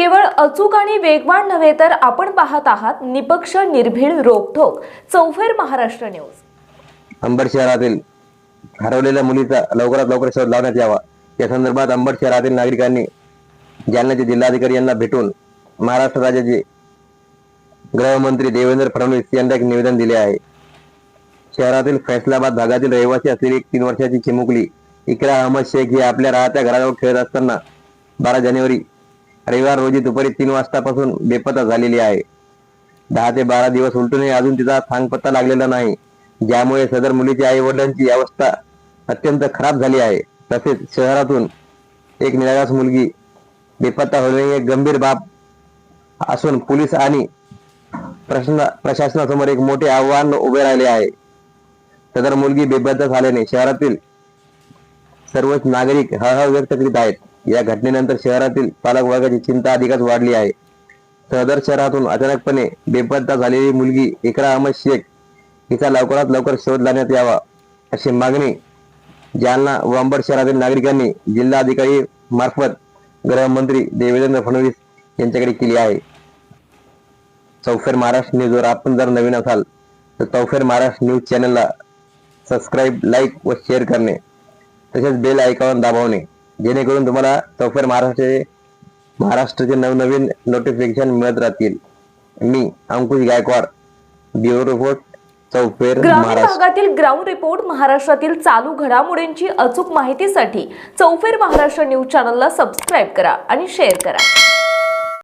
केवळ अचूक आणि वेगवान नव्हे तर आपण पाहत आहात निपक्ष निर्भीड रोखोक चौफेर महाराष्ट्र न्यूज. अंबड शहरातील हरवलेल्या मुलीचा लवकरात लवकर शोध लावण्यात यावा. या संदर्भात अंबड शहरातील नागरिकांनी जालन्याचे जिल्हाधिकारी यांना भेटून महाराष्ट्र राज्याचे गृहमंत्री देवेंद्र फडणवीस यांना एक निवेदन दिले आहे. शहरातील फैसलाबाद भागातील रहिवासी असलेली एक तीन वर्षाची चिमुकली इकरा अहमद शेख ही आपल्या राहत्या घराजवळ खेळत असताना बारा जानेवारी रविवार रोजी दुपारी तीन वाजतापासून बेपत्ता झालेली आहे. दहा ते बारा दिवस उलटूनही अजून तिचा थांगपत्ता लागलेला नाही. ज्यामुळे सदर मुलीच्या आई वडिलांची अवस्था अत्यंत खराब झाली आहे. तसेच शहरातून एक निरागास मुलगी बेपत्ता होणे एक गंभीर बाब असून पोलीस आणि प्रश्न प्रशासनासमोर एक मोठे आव्हान उभे राहिले आहे. सदर मुलगी बेपत्ता झाल्याने शहरातील सर्वच नागरिक हळहळ व्यक्त करीत आहेत. या घटनेनंतर शहरातील पालक वर्गाची चिंता अधिकच वाढली आहे. सदर शहरातून अचानकपणे बेपत्ता झालेली मुलगी इकरा अहमद शेख हिचा लवकरात लवकर शोध लावण्यात यावा अशी मागणी जालना व अंबड शहरातील नागरिकांनी जिल्हाधिकारी मार्फत गृहमंत्री देवेंद्र फडणवीस यांच्याकडे केली आहे. चौफेर महाराष्ट्र न्यूजवर आपण जर नवीन असाल तर चौफेर महाराष्ट्र न्यूज चॅनलला सबस्क्राईब लाईक व शेअर करणे तसेच बेल आयकॉन दाबवणे. जेणेकरून तुम्हाला चौफेर महाराष्ट्राचे महाराष्ट्राचे नवनवीन नोटिफिकेशन मिळत राहतील. मी अंकुश गायकवाड ब्युरो रिपोर्ट चौफेर ग्रामीण भागातील ग्राउंड रिपोर्ट महाराष्ट्रातील चालू घडामोडींची अचूक माहितीसाठी चौफेर महाराष्ट्र न्यूज चॅनलला सबस्क्राईब करा आणि शेअर करा.